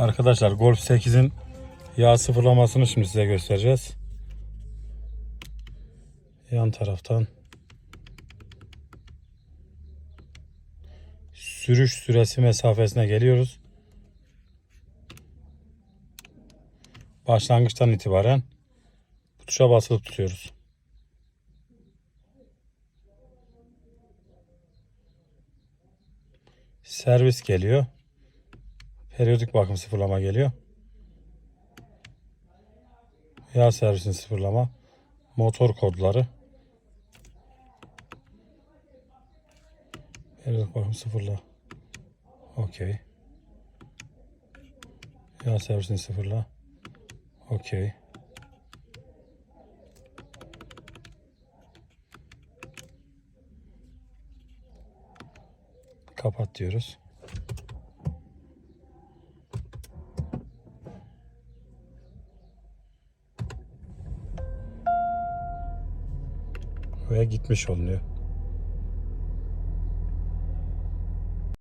Arkadaşlar Golf 8'in yağ sıfırlamasını şimdi size göstereceğiz. Yan taraftan sürüş süresi mesafesine geliyoruz. Başlangıçtan itibaren bu tuşa basılı tutuyoruz. Servis geliyor. Periyodik bakım sıfırlama geliyor. Yağ servisin sıfırlama. Motor kodları. Periyodik bakım sıfırla. Okey. Yağ servisini sıfırla. Okey. Kapat diyoruz. Ve gitmiş oluyor.